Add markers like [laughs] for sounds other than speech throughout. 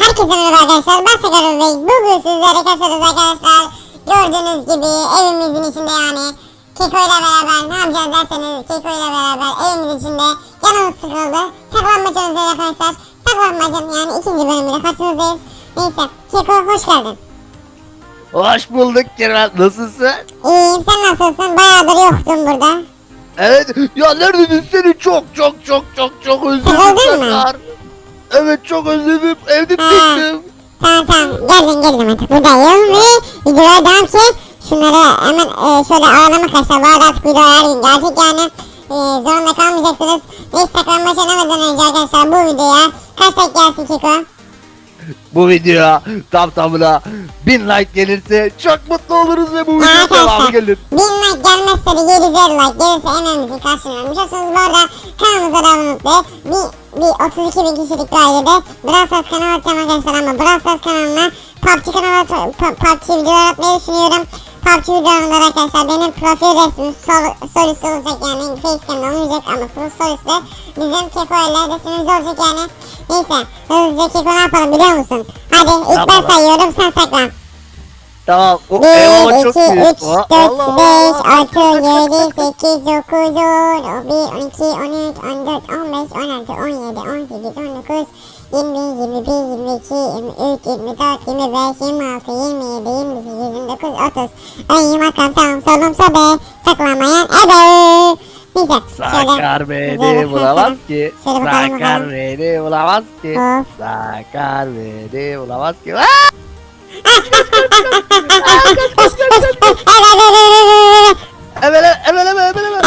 Herkese merhaba arkadaşlar. Ben Sakar Bey. Bugün sizlere kasarız arkadaşlar. Gördüğünüz gibi evimizin içinde yani Keko ile beraber ne yapacağız derseniz Keko ile beraber evimizin içinde canımız sıkıldı. Saklanmaca özeli arkadaşlar. Saklanmacın yani ikinci bölümüyle karşınızdayız. Neyse Keko hoş geldin. Hoş bulduk Kerem. Nasılsın? İyiyim sen nasılsın? Bayağıdır yoktun burada. Evet. Ya neredesin seni çok çok çok çok çok özledim. Sıkıldın mı? Evet çok özledim. Evde tektim. Tamam tamam geldim geldim artık buradayım ve videoya devam ki şunları hemen e, şöyle ağlama bu arada artık video her gün yani e, zorunda kalmayacaksınız. Saklanma denemeden önce arkadaşlar bu videoya like gelsin Kiko? Bu videoya tam tamına 1000 like gelirse çok mutlu oluruz ve bu Ya video devamı arkadaşlar gelir. 1000 like gelmezse de 750 like gelirse emeğimizin karşılığını vermiş olursunuz. Bu arada kanalımıza da olup bir, bir 32 bin kişilik bir ailede Brawl Stars kanalı açacağım arkadaşlar ama Brawl Stars kanalına PUBG kanalı PUBG videolar atmayı düşünüyorum. PUBG videolarında arkadaşlar benim profil resmim sol, üstü olacak yani facecam olmayacak ama sol üstü Bizim Keko ellerde sinir olacak yani. Neyse hızlıca Keko ne yapalım biliyor musun? Hadi ilk Tamam ben lan. sayıyorum sen saklan. Tamam. O 1, 2, 3, 4, 5, 6, 7, 8, 9, 10, 11, 12, 13, 14, 15, 16, 17, 18, 19, 20, 21, 22, 23, 24, 25, 26, 27, 28, 29, 30, 31, 32, 33, 34, 35, 36, 37, 38, 39, 40, 41, 42, 43, 44, 45, 46, 47, 48, 49, 50, 51, 52, 53, 54, 55, 56, 57, 58, 59, 60, 61, 62, 63, 64, 65, 66, 67, 68, 69, 70, 71, 72, 73, 74, 75, 76, 77, 78, 79, 80, 81, 82, 83, 84, 85, 86, 87, 88, 89, 90, 91, 92, 93, 94, 95, 96, 97, 98, 99, 100, 101, 102, 103, 104, 105, 106, 107, 108, Güzel. Sakar beni bulamaz ki. Sakar beni bulamaz ki. Sakar beni bulamaz ki. Evet evet evet evet evet.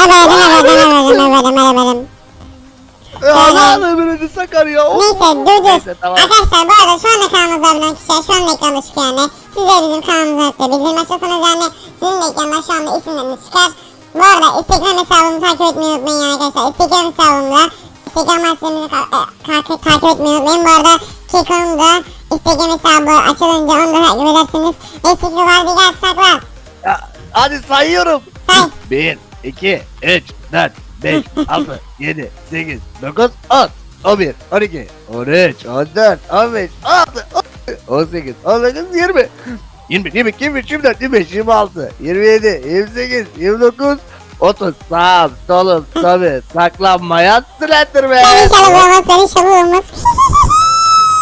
Allah'ım ömrünü sakar ya. Neyse Dudu. Arkadaşlar bu arada şu an ekranınızda bulunan kişiler şu an ekranda çıkıyor yani. Siz de bizim kanalımıza atlayabilir. Bildirim açarsanız yani sizin de ekranda şu anda isimleriniz çıkar. Bu arada Instagram hesabımı takip etmeyi unutmayın arkadaşlar. Instagram hesabımda Instagram adresimizi ka- e, takip, takip etmeyi unutmayın. Bu arada Keko'nun da Instagram hesabı açılınca onu da takip edersiniz. Neyse Keko hadi gel saklan. Ya, Hadi sayıyorum. Say. 1, 2, 3, 4, 5, 6, 7, 8, 9, 10, 11, 12, 13, 14, 15, 16, 17, 18, 19, 20. 21, 22, 23, 24, 25, 26, 27, 28, 29, 30. Sağım, solum, tabi, saklanmayan Slenderman. Ben bulamaz ben inşallah bulamaz.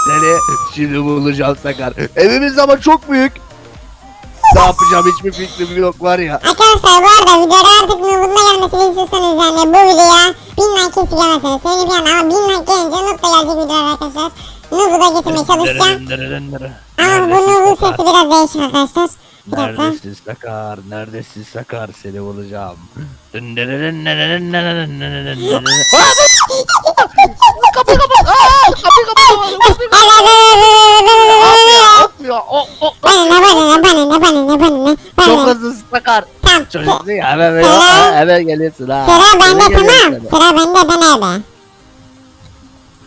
Seni şimdi bulacağım Sakar. Evimiz ama çok büyük. Ne yapacağım hiçbir fikrim yok var ya. Arkadaşlar bu arada videoda artık Noob'un da gelmesini istiyorsanız yani bu videoya 1000 like kesin gelmesiniz. Söyleyeyim yani ama 1000 like gelince Noob da gelecek videolar arkadaşlar. Noob'u da getirmeye çalışacağım. Ama bu Noob'un sesi biraz değişik arkadaşlar. Bir dakika. Neredesin Sakar? Neredesin Sakar? Seni bulacağım. Kapı kapı. Aa, kapı kapı. Ya, o, o. Bana ne bana ne bana ne bana ne bana ne Çok hızlı Sakar. Ya hemen hemen, hemen geliyorsun ha. Sıra bende tamam. Sıra bende ben ebe.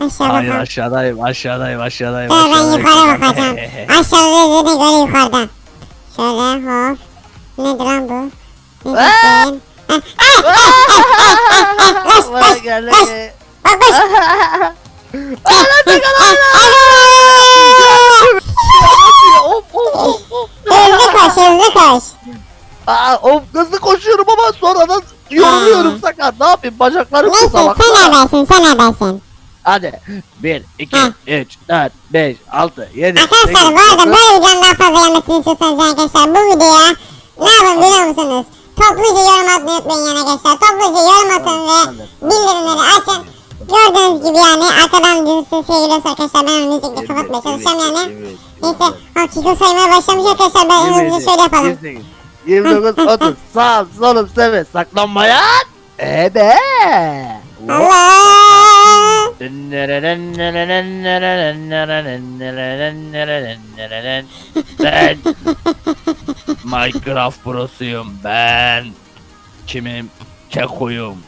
Aşağı Hayır bakalım. aşağıdayım aşağıdayım aşağıdayım Dur ben aşağıdayım. yukarı bakacağım. [laughs] Aşağıda dediğine göre yukarıda. Şöyle hop. Nedir lan bu? Ne ah, [laughs] Koş koş koş. Bak koş. Of. Hızlı koş hızlı koş. Aa, of hızlı koşuyorum ama sonradan yoruluyorum sakat. Ne yapayım bacaklarım Neyse kısa bak. sen habersin sen habersin. Hadi. 1, 2, Ha. 3, 4, 5, 6, 7, 8, Arkadaşlar bu arada böyle videonun daha fazla gelmesini istiyorsanız arkadaşlar bu videoya ne yapın biliyor musunuz? Topluca yorum atmayı unutmayın yani arkadaşlar. Topluca yorum atın ve bildirimleri açın. Gördüğünüz gibi yani arkadan dizisi şey geliyorsa arkadaşlar ben onu müzikle kapatmaya çalışacağım yani. Neyse Hakiko saymaya başlamış arkadaşlar ben en hızlı şöyle yapalım. 29, 30, sağ, solum, seve, saklanmayan. Ebe. Allah! Ben Minecraft prosuyum ben. Kimim? Kekoyum.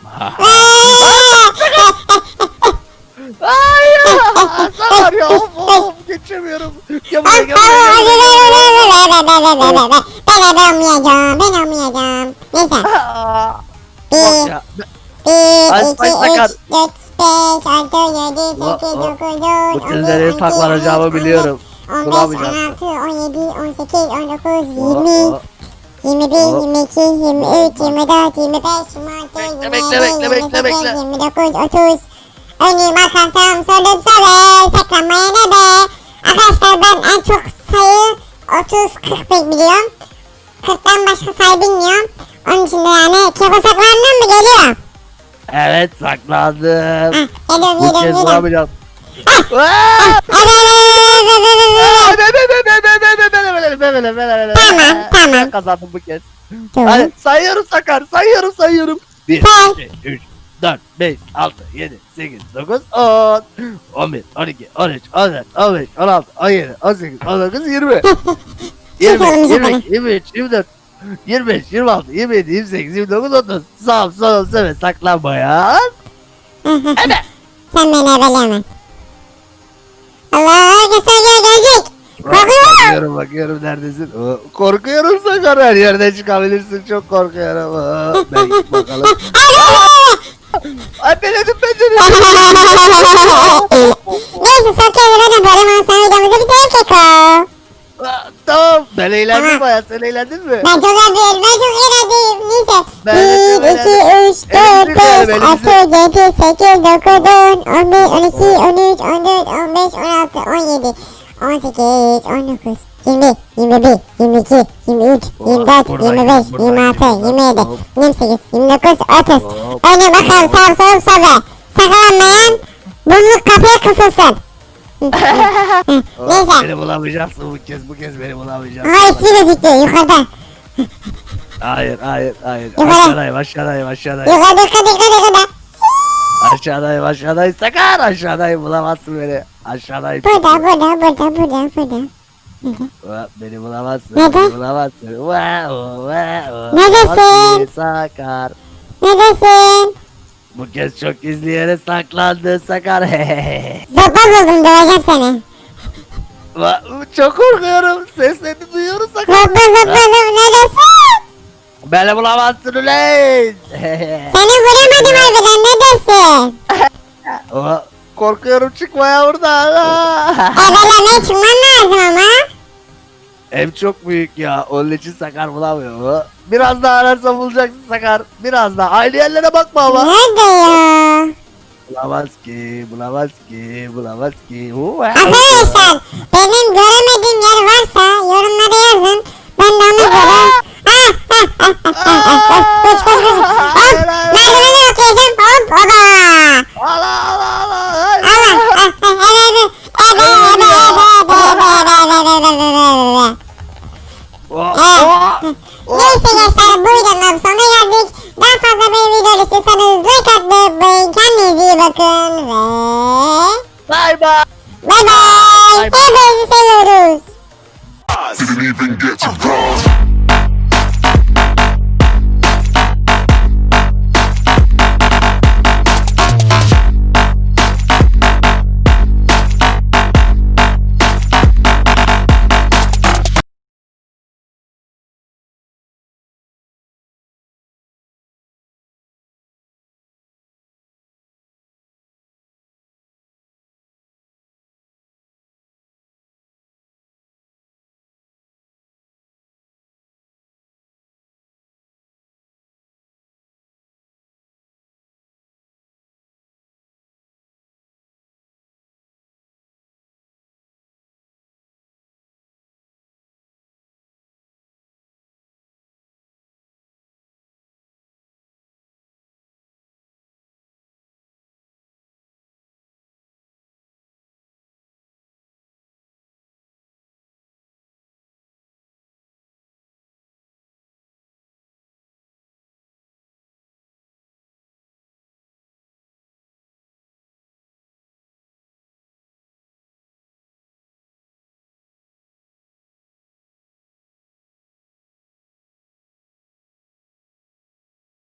Hayır! Hasan var ya of of geçemiyorum. Yapma yapma. Ben alamayacağım. Ben alamayacağım. Neyse. Bir. 1, 2, 3, 4, 5, 6, 7, 8, taklanacağımı biliyorum. 15, 16, 17, 18, 19, 20. 21, 22, 23, 24, 25, 26, 27, 28, 29, 30, 31, 32, 33, 34, 35, 36, 37, 38, 39, 40, 41, 42, 43, 44, 45, 46, 47, 48, 49, 50, ne be? Arkadaşlar ben en çok sayı 30-40 biliyorum. 40'tan başka sayı bilmiyorum. Onun için de yani keko saklarından mı geliyor? Evet saklandım. Geliyorum Bu geliyorum kez geliyorum. bulamayacağım. Tamam, tamam. Kazandım bu kez. Hadi sayıyorum Sakar, sayıyorum sayıyorum. 1, Say. 2, 3, 4, 5, 6, 7, 8, 9, 10, 11, 12, 13, 14, 15, 16, 17, 18, 19, 20. 20, Sayalım 20, bakalım. 23, 24, 25, 26, 27, 28, 29, 30. Sağ sol sol saklanmayan. Evet. [laughs] Sen beni ebeleme. Allah gösteriyor gelecek. Korkuyorum. Bakıyorum bakıyorum neredesin? Oo, Korkuyorum Sakar her yerden çıkabilirsin çok korkuyorum. Oo, Ben [laughs] bakalım. Ay beledim beledim. [laughs] Neyse sokuyorum hadi böyle ben sana videomuzu bitirelim Keko. Ben eğlendim Tamam. baya sen eğlendin mi? Ben çok eğlendim ben çok eğlendim. Neyse. Ben de 1, çok 2, 3, 4, Eğlendim, 5, eğlendim. 6, 7, 8, 9, 10, 11, 12, 13, 14, 15, 16, 17, 18, 19, 20, 21, 22, 23, Oh, 24, buradayım, 25, buradayım. 26, 27, Hop. 28, 29, 30. Hop. Önce bakalım sağ sol sobe. Saklanmayan bunluk kapıya kısılsın. Neyse. Beni bulamayacaksın bu kez bu kez beni bulamayacaksın. Aha ismi gözüktü yukarıda. Hayır hayır hayır. Yukarı. Aşağıdayım aşağıdayım aşağıdayım. Yukarıda yukarıda yukarıda yukarıda. Aşağıdayım aşağıdayım. Sakar aşağıdayım bulamazsın beni. Aşağıdayım. Burada burada burada burada burada. Beni bulamazsın. Neden? Beni bulamazsın. Wow, wow. Neredesin? Bulamazsın, Sakar. Neredesin? Bu kez çok gizli yere saklandı Sakar. [laughs] Zoppa buldum döveceğim seni. Va- çok korkuyorum. Seslerini duyuyorum Sakar. Zoppa zoppa neredesin? Beni bulamazsın ulan. [laughs] Seni vuramadım harbiden neredesin? Aa, [laughs] Korkuyorum çıkmaya buradan. Evelemeye çıkman lazım ama. Ev çok büyük ya. Onun için Sakar bulamıyor. Biraz daha ararsan bulacaksın Sakar. Biraz daha. Aynı yerlere bakma ama. Nerede ya? Bulamaz ki, bulamaz ki, bulamaz ki. Arkadaşlar benim göremediğim yer varsa yorumlara yazın. Ben de ona göre... Neyse gençler bu videonun sonuna geldik. Daha fazla böyle video istiyorsanız like atmayı unutmayın. Kendinize iyi bakın ve... Bye bye. Bay bay. Bye bye. Hepinizi seviyoruz. Didn't even get to bronze.